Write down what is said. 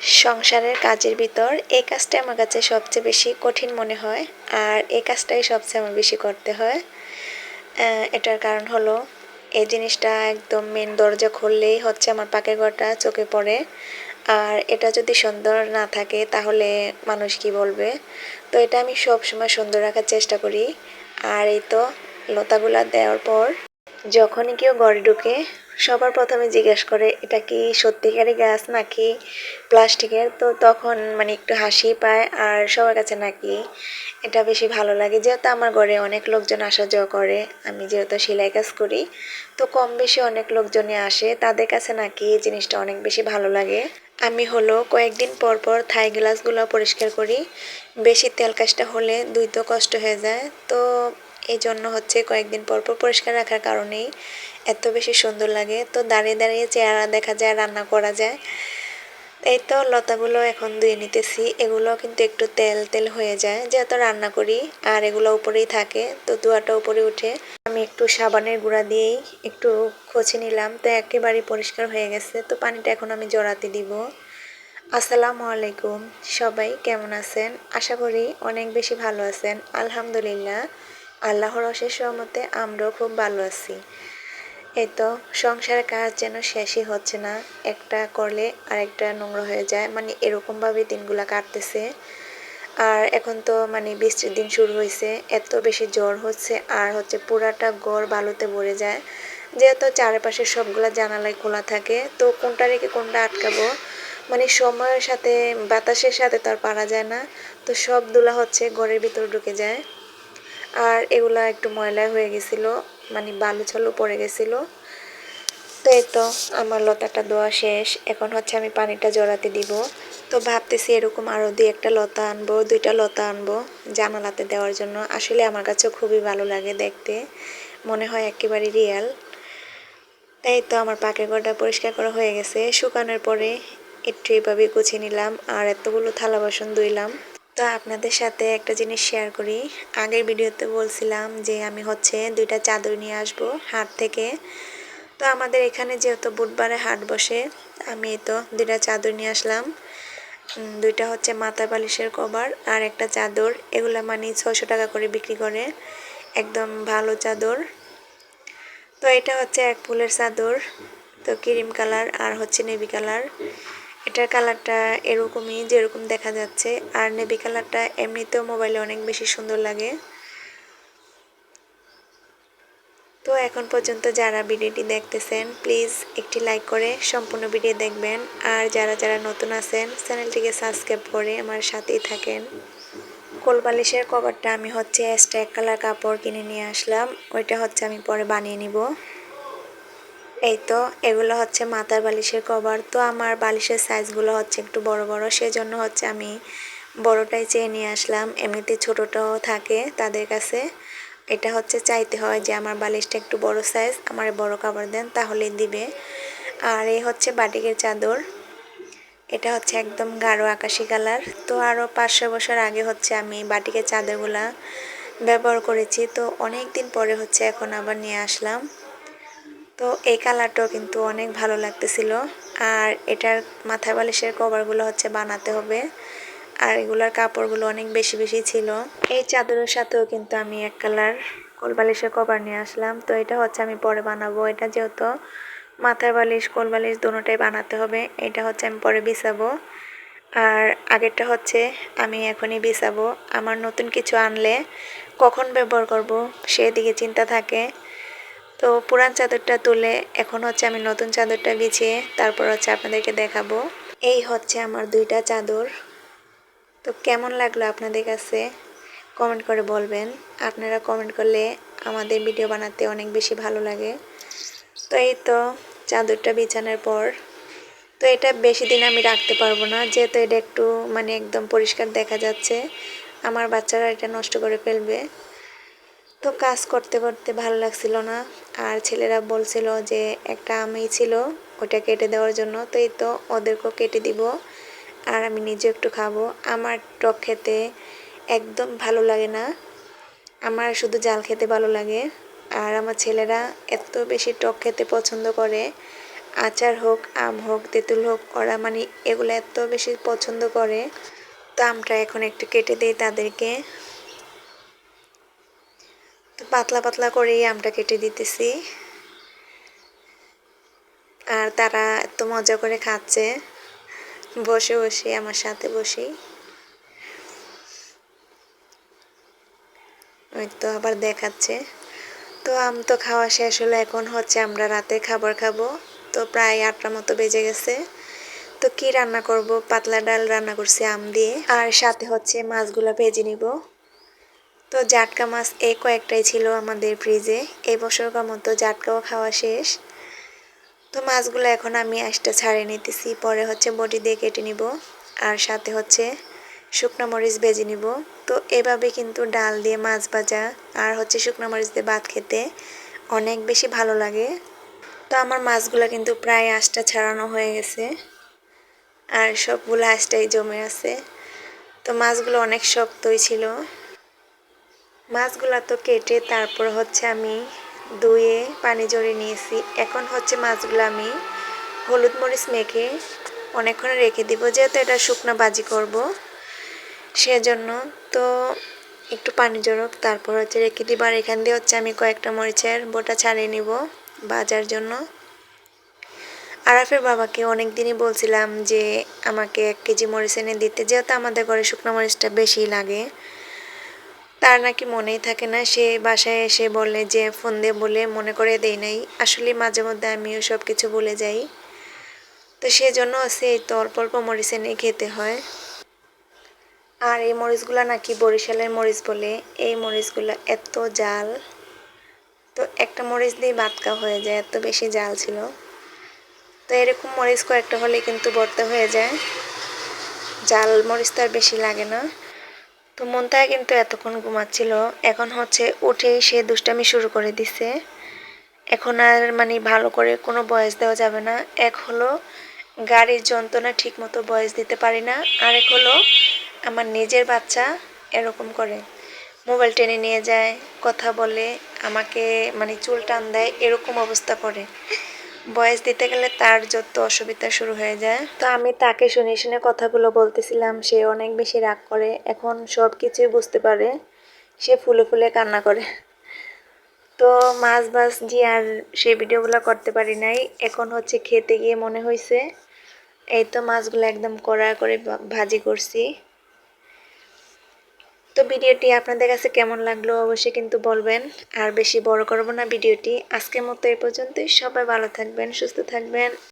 সংসারের কাজের ভিতর এই কাজটা আমার কাছে সবচেয়ে বেশি কঠিন মনে হয়, আর এই কাজটাই সবচেয়ে আমার বেশি করতে হয়। এটার কারণ হলো, এই জিনিসটা একদম মেন দরজা খুললেই হচ্ছে আমার পাকের ঘরটা চোখে পড়ে। আর এটা যদি সুন্দর না থাকে, তাহলে মানুষ কি বলবে? তো এটা আমি সব সময় সুন্দর রাখার চেষ্টা করি। আর এই তো লতাগুলা দেওয়ার পর, যখনই কেউ ঘরে ঢুকে সবার প্রথমে জিজ্ঞেস করে, এটা কি সত্যিকারের গাছ নাকি প্লাস্টিকের? তো তখন মানে একটু হাসি পায় আর সবার কাছে নাকি এটা বেশি ভালো লাগে। যেহেতু আমার ঘরে অনেক লোকজন আসা যাওয়া করে, আমি যেহেতু সেলাই কাজ করি, তো কম বেশি অনেক লোকজনই আসে। তাদের কাছে নাকি এই জিনিসটা অনেক বেশি ভালো লাগে। আমি হলো কয়েকদিন পর পর থাই গ্লাসগুলো পরিষ্কার করি। বেশি তেল কাজটা হলে দুই তো কষ্ট হয়ে যায়। তো এই জন্য হচ্ছে কয়েকদিন পর পর পরিষ্কার রাখার কারণেই এত বেশি সুন্দর লাগে। তো দাঁড়িয়ে দাঁড়িয়ে চেহারা দেখা যায়, রান্না করা যায়। এই তো লতাগুলো এখন ধুয়ে নিতেছি। এগুলো কিন্তু একটু তেল তেল হয়ে যায়, যেহেতু রান্না করি, আর এগুলো উপরেই থাকে। তো ধোয়াটা উপরে উঠে আমি একটু সাবানের গুঁড়া দিয়েই একটু খছে নিলাম। তো একেবারেই পরিষ্কার হয়ে গেছে। তো পানিটা এখন আমি জড়াতে দিব। আসসালামু আলাইকুম। সবাই কেমন আছেন? আশা করি অনেক বেশি ভালো আছেন। আলহামদুলিল্লাহ। আল্লাহর অশেষ রহমতে আমরাও খুব ভালো আছি। এই তো সংসারের কাজ যেন শেষই হচ্ছে না, একটা করলে আরেকটা নোংরা হয়ে যায় মানে এরকমভাবে দিনগুলা কাটতেছে। আর এখন তো মানে বৃষ্টির দিন শুরু হয়েছে, এত বেশি জ্বর হচ্ছে, আর হচ্ছে পুরাটা গড় বালুতে ভরে যায়। যেহেতু চারপাশে সবগুলা জানালাই খোলা থাকে, তো কোনটা রেখে কোনটা আটকাবো? মানে সময়ের সাথে, বাতাসের সাথে তো আর পারা যায় না, তো সব হচ্ছে, ঘরের ভিতর ঢুকে যায়। আর এগুলা একটু ময়লা হয়ে গেছিল মানে বালু ছালু পড়ে গেছিল। তো এই তো আমার লতাটা দেওয়া শেষ, এখন হচ্ছে আমি পানিটা জড়াতে দিব। তো ভাবতেছি এরকম আরও দুই একটা লতা আনব, দুইটা লতা আনব জানালাতে দেওয়ার জন্য। আসলে আমার কাছেও খুবই ভালো লাগে দেখতে, মনে হয় একেবারে রিয়াল। তাই তো আমার পাকের ঘরটা পরিষ্কার করা হয়ে গেছে। শুকানোর পরে একটু এভাবে গুছিয়ে নিলাম, আর এতগুলো থালা বাসন ধুইলাম। তো আপনাদের সাথে একটা জিনিস শেয়ার করি। আগের ভিডিওতে বলছিলাম যে আমি হচ্ছে দুইটা চাদর নিয়ে আসব হাট থেকে। তো আমাদের এখানে যেহেতু বুধবারে হাট বসে, আমি তো দুইটা চাদর নিয়ে আসলাম। দুইটা হচ্ছে মাথা বালিশের কভার আর একটা চাদর। এগুলা মানে ছশো টাকা করে বিক্রি করে। একদম ভালো চাদর। তো এটা হচ্ছে এক ফুলের চাদর, তো ক্রিম কালার আর হচ্ছে নেভি কালার। এটার কালারটা এরকমই, যেরকম দেখা যাচ্ছে। আর নেভি কালারটা এমনিতেও মোবাইলে অনেক বেশি সুন্দর লাগে। তো এখন পর্যন্ত যারা ভিডিওটি দেখতেছেন, প্লিজ একটি লাইক করে সম্পূর্ণ ভিডিও দেখবেন। আর যারা যারা নতুন আছেন, চ্যানেলটিকে সাবস্ক্রাইব করে আমার সাথেই থাকেন। কোলবালিশের কভারটা আমি হচ্ছে স্ট্যাক কালার কাপড় কিনে নিয়ে আসলাম। ওইটা হচ্ছে আমি পরে বানিয়ে নিব। এই তো, এগুলো হচ্ছে মাথার বালিশের কভার তো আমার বালিশের সাইজগুলো হচ্ছে একটু বড় বড়, সেজন্য হচ্ছে আমি বড়টাই চেয়ে নিয়ে আসলাম। এমনিতে ছোটোটাও থাকে তাদের কাছে। এটা হচ্ছে চাইতে হয় যে আমার বালিশটা একটু বড় সাইজ আমার বড় কাপড় দেন, তাহলেই দিবে। আর এই হচ্ছে বাটিকের চাদর। এটা হচ্ছে একদম গাঢ় আকাশি কালার তো আরও পাঁচশো বছর আগে হচ্ছে আমি বাটিকের চাদরগুলা ব্যবহার করেছি। তো অনেক দিন পরে হচ্ছে এখন আবার নিয়ে আসলাম। তো এই কালারটাও কিন্তু অনেক ভালো লাগতেছিল। আর এটার মাথার বালিশের কভারগুলো হচ্ছে বানাতে হবে। আর এগুলার কাপড়গুলো অনেক বেশি বেশি ছিল। এই চাদরের সাথেও কিন্তু আমি এক কালার কোলবালিশের কভার নিয়ে আসলাম। তো এটা হচ্ছে আমি পরে বানাবো। এটা যেহেতু মাথার বালিশ, কোল বালিশ দুটোটাই বানাতে হবে, এটা হচ্ছে আমি পরে বিছাবো। আর আগেরটা হচ্ছে আমি এখনই বিছাবো। আমার নতুন কিছু আনলে কখন ব্যবহার করব সেদিকে চিন্তা থাকে। তো পুরান চাদরটা তুলে এখন হচ্ছে আমি নতুন চাদরটা বিছিয়ে তারপর হচ্ছে আপনাদেরকে দেখাবো। এই হচ্ছে আমার দুইটা চাদর। তো কেমন লাগল আপনাদের কাছে? কমেন্ট করে বলবেন। আপনারা কমেন্ট করলে আমাদের ভিডিও বানাতে অনেক বেশি ভালো লাগে। তো এই তো চাদরটা বিছানোর পর। তো এটা বেশি দিন আমি রাখতে পারব না, যেহেতু এটা একটু মানে একদম পরিষ্কার দেখা যাচ্ছে। আমার বাচ্চারা এটা নষ্ট করে ফেলবে। তো কাজ করতে করতে ভালো লাগছিল না। আর ছেলেরা বলছিল যে, একটা আমি ছিল, ওটা কেটে দেওয়ার জন্য, তো এই তো ওদেরকেও কেটে দিব, আর আমি নিজে একটু খাব। আমার টক খেতে একদম ভালো লাগে না। আমার শুধু জাল খেতে ভালো লাগে। আর আমার ছেলেরা এত বেশি টক খেতে পছন্দ করে। আচার হোক, আম হোক, তেঁতুল হোক, ওরা মানে এগুলো এত বেশি পছন্দ করে। তো আমটা এখন একটু কেটে দিই তাদেরকে। তো পাতলা পাতলা করেই আমটা কেটে দিতেছি। আর তারা এত মজা করে খাচ্ছে। বসে বসে, আমার সাথে বসে ওই তো আবার দেখাচ্ছে। তো আম তো খাওয়া শেষ হলো, এখন হচ্ছে আমরা রাতে খাবার খাব। তো প্রায় আটটা মতো বেজে গেছে। তো কি রান্না করব? পাতলা ডাল রান্না করছি আম দিয়ে। আর সাথে হচ্ছে মাছগুলো ভেজে নিব। তো জাটকা মাছ এই কয়েকটাই ছিল আমাদের ফ্রিজে এই বছরকার মতো জাটকাও খাওয়া শেষ। তো মাছগুলো এখন আমি আশটা ছাড়িয়ে নিতেছি। পরে হচ্ছে বটি দিয়ে কেটে নিব। আর সাথে হচ্ছে শুকনো মরিচ ভেজে নিব। তো এভাবে কিন্তু ডাল দিয়ে মাছ ভাজা আর হচ্ছে শুকনো মরিচ দিয়ে ভাত খেতে অনেক বেশি ভালো লাগে। তো আমার মাছগুলো কিন্তু প্রায় আঁশটা ছাড়ানো হয়ে গেছে। আর সবগুলো আঁশটাই জমে আছে। তো মাছগুলো অনেক শক্তই ছিল। মাছগুলো তো কেটে তারপর হচ্ছে আমি ধুয়ে পানি জড়িয়ে নিয়েছি। এখন হচ্ছে মাছগুলো আমি হলুদ মরিচ মেখে অনেকক্ষণ রেখে দিব, যেহেতু এটা শুকনো বাজি করব। সেজন্য তো একটু পানি জড়ক তারপর হচ্ছে রেখে দিব। আর এখান দিয়ে হচ্ছে আমি কয়েকটা মরিচের বোটা ছাড়িয়ে নিব বাজার জন্য। আরাফের বাবাকে অনেক দিনই বলছিলাম যে, আমাকে এক কেজি মরিচ এনে দিতে। যেহেতু আমাদের ঘরে শুকনো মরিচটা বেশি লাগে। তার নাকি মনেই থাকে না। সে বাসায় এসে বলে যে, ফোন দিয়ে বলে মনে করে দেই নাই। আসলে মাঝে মধ্যে আমিও সব কিছু বলে যাই। তো সেজন্য সেই তো অল্প অল্প মরিচ এনে খেতে হয়। আর এই মরিচগুলো নাকি বরিশালের মরিচ বলে। এই মরিচগুলো এত জাল। তো একটা মরিচ দিয়ে বাতকা হয়ে যায়, এত বেশি জাল ছিল। তো এরকম মরিচ কয়েকটা হলে কিন্তু ভর্তা হয়ে যায়। জাল মরিচ তো আর বেশি লাগে না। তো মনটা কিন্তু এতক্ষণ ঘুমাচ্ছিল। এখন হচ্ছে উঠে সে দুষ্টামি শুরু করে দিছে। এখন আর মানে ভালো করে কোনো বয়স দেওয়া যাবে না। এক হলো গাড়ির যন্ত্রণা ঠিক মতো বয়স দিতে পারি না। আরেক হলো আমার নিজের বাচ্চা এরকম করে মোবাইল টেনে নিয়ে যায়, কথা বলে, আমাকে মানে চুল টান দেয়, এরকম অবস্থা করে। বয়স দিতে গেলে তার যত অসুবিধা শুরু হয়ে যায়। তো আমি তাকে শুনে শুনে কথাগুলো বলতেছিলাম, সে অনেক বেশি রাগ করে, এখন সব কিছুই বুঝতে পারে। সে ফুলে ফুলে কান্না করে। তো মাছ বাস যে আর সেই ভিডিওগুলো করতে পারি নাই। এখন হচ্ছে খেতে গিয়ে মনে হয়েছে এই তো মাছগুলো একদম কড়া করে ভাজি করছি। তো ভিডিওটি আপনাদের কাছে কেমন লাগল অবশ্যই কিন্তু বলবেন। আর বেশি বড় করব না ভিডিওটি। আজকের মতো এই পর্যন্তই। সবাই ভালো থাকবেন, সুস্থ থাকবেন।